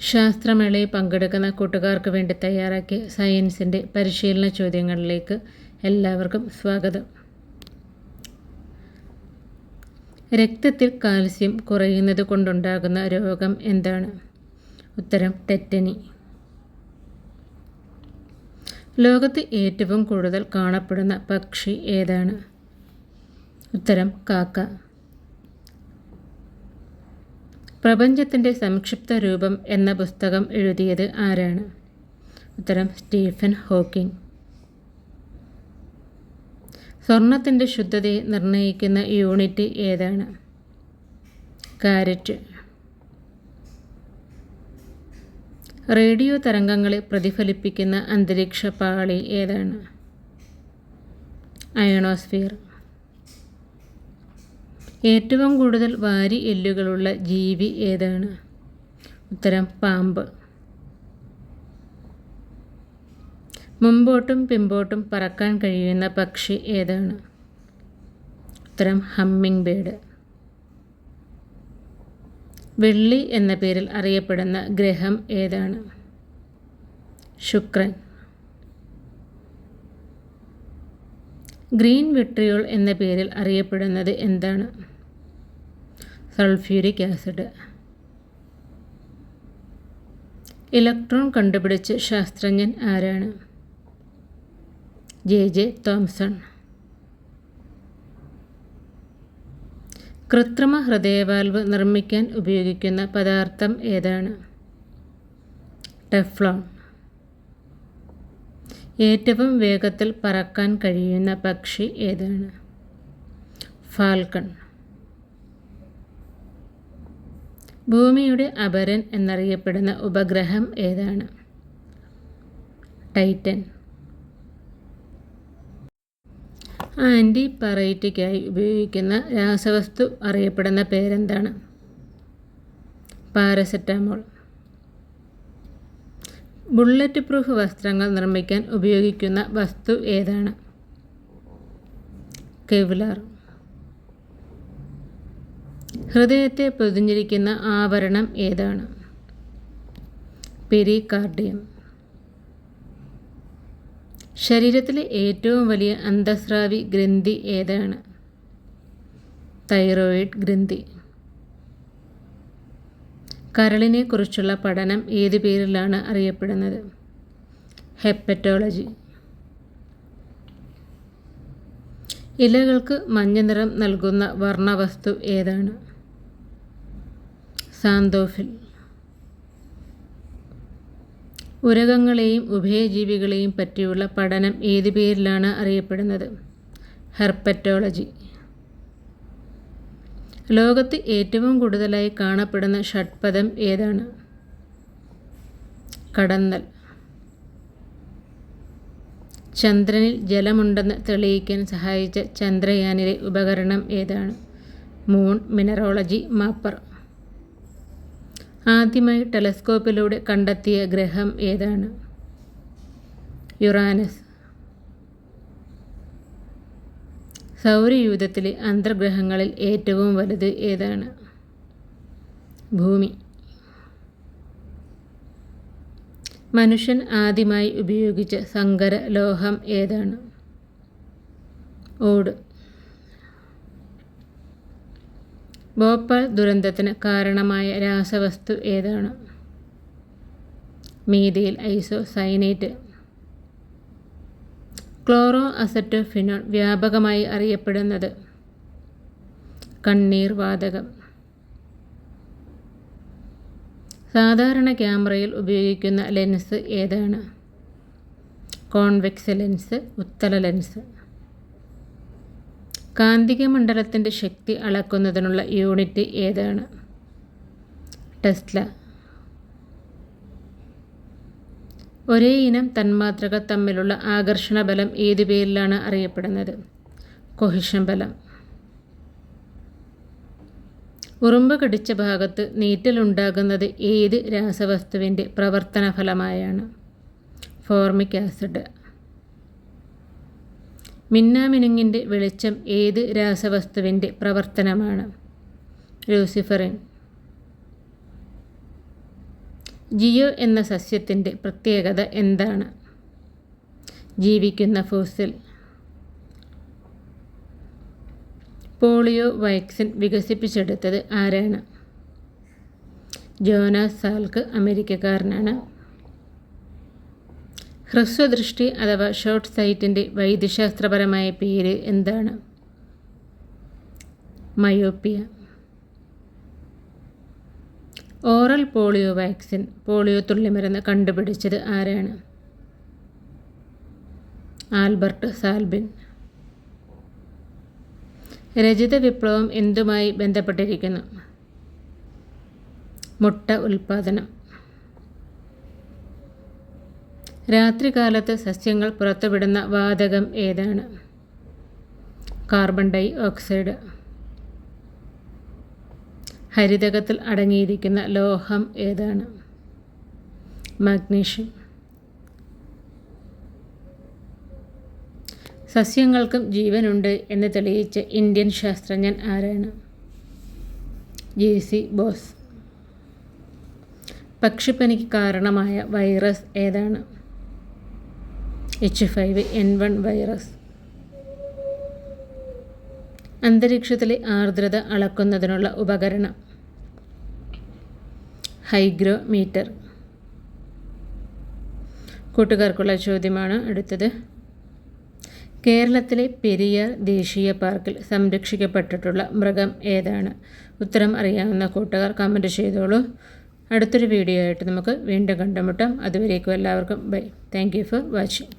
ശാസ്ത്രമേളയിൽ പങ്കെടുക്കുന്ന കൂട്ടുകാർക്ക് വേണ്ടി തയ്യാറാക്കിയ സയൻസിന്റെ പരിശീലന ചോദ്യങ്ങളിലേക്ക് എല്ലാവർക്കും സ്വാഗതം. രക്തത്തിൽ കാൽസ്യം കുറയുന്നത് കൊണ്ടുണ്ടാകുന്ന രോഗം എന്താണ്? ഉത്തരം ടെറ്റനി ലോകത്ത് ഏറ്റവും കൂടുതൽ കാണപ്പെടുന്ന പക്ഷി ഏതാണ്? ഉത്തരം കാക്ക. പ്രപഞ്ചത്തിന്റെ സംക്ഷിപ്ത രൂപം എന്ന പുസ്തകം എഴുതിയത് ആരാണ്? ഉത്തരം സ്റ്റീഫൻ ഹോക്കിംഗ്. സ്വർണത്തിന്റെ ശുദ്ധതയെ നിർണയിക്കുന്ന യൂണിറ്റ് ഏതാണ്? കാരറ്റ്. റേഡിയോ തരംഗങ്ങളെ പ്രതിഫലിപ്പിക്കുന്ന അന്തരീക്ഷ പാളി ഏതാണ്? അയണോസ്ഫിയർ ഏറ്റവും കൂടുതൽ വാരി എല്ലുകളുള്ള ജീവി ഏതാണ്? ഉത്തരം പാമ്പ്. മുമ്പോട്ടും പിമ്പോട്ടും പറക്കാൻ കഴിയുന്ന പക്ഷി ഏതാണ്? ഉത്തരം ഹമ്മിങ് ബേഡ് വെള്ളി എന്ന പേരിൽ അറിയപ്പെടുന്ന ഗ്രഹം ഏതാണ്? ശുക്രൻ. ഗ്രീൻ വിട്രിയോൾ എന്ന പേരിൽ അറിയപ്പെടുന്നത് എന്താണ്? Sulphuric acid. ഇലക്ട്രോൺ കണ്ടുപിടിച്ച ശാസ്ത്രജ്ഞൻ ആരാണ്? ജെ. ജെ. തോംസൺ. കൃത്രിമ ഹൃദയവാൽവ് നിർമ്മിക്കാൻ ഉപയോഗിക്കുന്ന പദാർത്ഥം ഏതാണ്? ടെഫ്ലോൺ. ഏറ്റവും വേഗത്തിൽ പറക്കാൻ കഴിയുന്ന പക്ഷി ഏതാണ്? ഫാൽക്കൺ. ഭൂമിയുടെ അപരൻ എന്നറിയപ്പെടുന്ന ഉപഗ്രഹം ഏതാണ്? ടൈറ്റൻ. ആന്റി പറൈറ്റിക്കായി ഉപയോഗിക്കുന്ന രാസവസ്തു അറിയപ്പെടുന്ന പേരെന്താണ്? പാരസെറ്റാമോൾ. ബുള്ളറ്റ് പ്രൂഫ് വസ്ത്രങ്ങൾ നിർമ്മിക്കാൻ ഉപയോഗിക്കുന്ന വസ്തു ഏതാണ്? കെവ്ലാർ. ഹൃദയത്തെ പൊതിഞ്ഞിരിക്കുന്ന ആവരണം ഏതാണ്? പെരികാർഡിയം. ശരീരത്തിലെ ഏറ്റവും വലിയ അന്തസ്രാവി ഗ്രന്ഥി ഏതാണ്? തൈറോയിഡ് ഗ്രന്ഥി. കരളിനെക്കുറിച്ചുള്ള പഠനം ഏത് പേരിലാണ് അറിയപ്പെടുന്നത്? ഹെപ്പറ്റോളജി. ഇലകൾക്ക് മഞ്ഞ നിറം നൽകുന്ന വർണവസ്തു ഏതാണ്? സാന്തോഫിൽ. ഉരകങ്ങളെയും ഉഭയജീവികളെയും പറ്റിയുള്ള പഠനം ഏത് പേരിലാണ് അറിയപ്പെടുന്നത്? ഹെർപ്പറ്റോളജി. ലോകത്ത് ഏറ്റവും കൂടുതലായി കാണപ്പെടുന്ന ഷഡ്പദം ഏതാണ്? കടന്നൽ. ചന്ദ്രനിൽ ജലമുണ്ടെന്ന് തെളിയിക്കാൻ സഹായിച്ച ചന്ദ്രയാനിലെ ഉപകരണം ഏതാണ്? Moon mineralogy mapper. ആദ്യമായി ടെലസ്കോപ്പിലൂടെ കണ്ടെത്തിയ ഗ്രഹം ഏതാണ്? യുറാനസ്. സൗരയൂഥത്തിലെ അന്തർഗ്രഹങ്ങളിൽ ഏറ്റവും വലുത് ഏതാണ്? ഭൂമി. മനുഷ്യൻ ആദ്യമായി ഉപയോഗിച്ച സങ്കര ലോഹം ഏതാണ്? ഓട്. ഭോപ്പാൽ ദുരന്തത്തിന് കാരണമായ രാസവസ്തു ഏതാണ്? മീഥയിൽ ഐസോസൈനേറ്റ്. ക്ലോറോ അസറ്റോഫിനോൾ വ്യാപകമായി അറിയപ്പെടുന്നത് കണ്ണീർ വാതകം. സാധാരണ ക്യാമറയിൽ ഉപയോഗിക്കുന്ന ലെൻസ് ഏതാണ്? കോൺവെക്സ് ലെൻസ് ഉത്തല ലെൻസ്. കാന്തിക മണ്ഡലത്തിന്റെ ശക്തി അളക്കുന്നതിനുള്ള യൂണിറ്റ് ഏതാണ്? ടെസ്ല. ഒരേ ഇനം തന്മാത്രകൾ തമ്മിലുള്ള ആകർഷണ ബലം ഏത് പേരിലാണ് അറിയപ്പെടുന്നത്? കൊഹിഷൻ ബലം. ഉറുമ്പ് കടിച്ച ഭാഗത്ത് നീറ്റലുണ്ടാകുന്നത് ഏത് രാസവസ്തുവിന്റെ പ്രവർത്തന ഫലമായാണ് ഫോർമിക് ആസിഡ്. മിന്നാമിനുങ്ങിന്റെ വെളിച്ചം ഏത് രാസവസ്തുവിന്റെ പ്രവർത്തനമാണ്? ലൂസിഫറിൻ. ജിയോ എന്ന സസ്യത്തിന്റെ പ്രത്യേകത എന്താണ്? ജീവിക്കുന്ന ഫോസിൽ. പോളിയോ വാക്സിൻ വികസിപ്പിച്ചെടുത്തത് ആരാണ്? Jonas Salk അമേരിക്കക്കാരനാണ്. ഹ്രസ്വദൃഷ്ടി അഥവാ ഷോർട്ട് സൈറ്റിന്റെ വൈദ്യശാസ്ത്രപരമായ പേര് എന്താണ്? Myopia. Oral polio vaccine polio തുള്ളിമരുന്ന് കണ്ടുപിടിച്ചത് ആരാണ്? ആൽബർട്ട് സാൽബിൻ. രജിത വിപ്ലവം എന്തുമായി ബന്ധപ്പെട്ടിരിക്കുന്നു? മുട്ട ഉൽപാദനം രാത്രികാലത്ത് സസ്യങ്ങൾ പുറത്തുവിടുന്ന വാതകം ഏതാണ്? Carbon dye oxide. ഹരിതകത്തിൽ അടങ്ങിയിരിക്കുന്ന ലോഹം ഏതാണ്? മഗ്നീഷ്യം. സസ്യങ്ങൾക്കും ജീവനുണ്ട് എന്ന് തെളിയിച്ച ഇന്ത്യൻ ശാസ്ത്രജ്ഞൻ ആരാണ്? ജെ. സി. ബോസ്. പക്ഷിപ്പനിക്ക് കാരണമായ വൈറസ് ഏതാണ്? H five N one virus. അന്തരീക്ഷത്തിലെ ആർദ്രത അളക്കുന്നതിനുള്ള ഉപകരണം. ഹൈഗ്രോമീറ്റർ. കൂട്ടുകാർക്കുള്ള ചോദ്യമാണ് അടുത്തത്. കേരളത്തിലെ പെരിയാർ ദേശീയ പാർക്കിൽ സംരക്ഷിക്കപ്പെട്ടിട്ടുള്ള മൃഗം ഏതാണ്? ഉത്തരം അറിയാവുന്ന കൂട്ടുകാർ കമന്റ് ചെയ്തോളൂ. അടുത്തൊരു വീഡിയോ ആയിട്ട് നമുക്ക് വീണ്ടും കണ്ടുമുട്ടാം. അതുവരേക്കും എല്ലാവർക്കും ബൈ താങ്ക് ഫോർ വാച്ചിങ്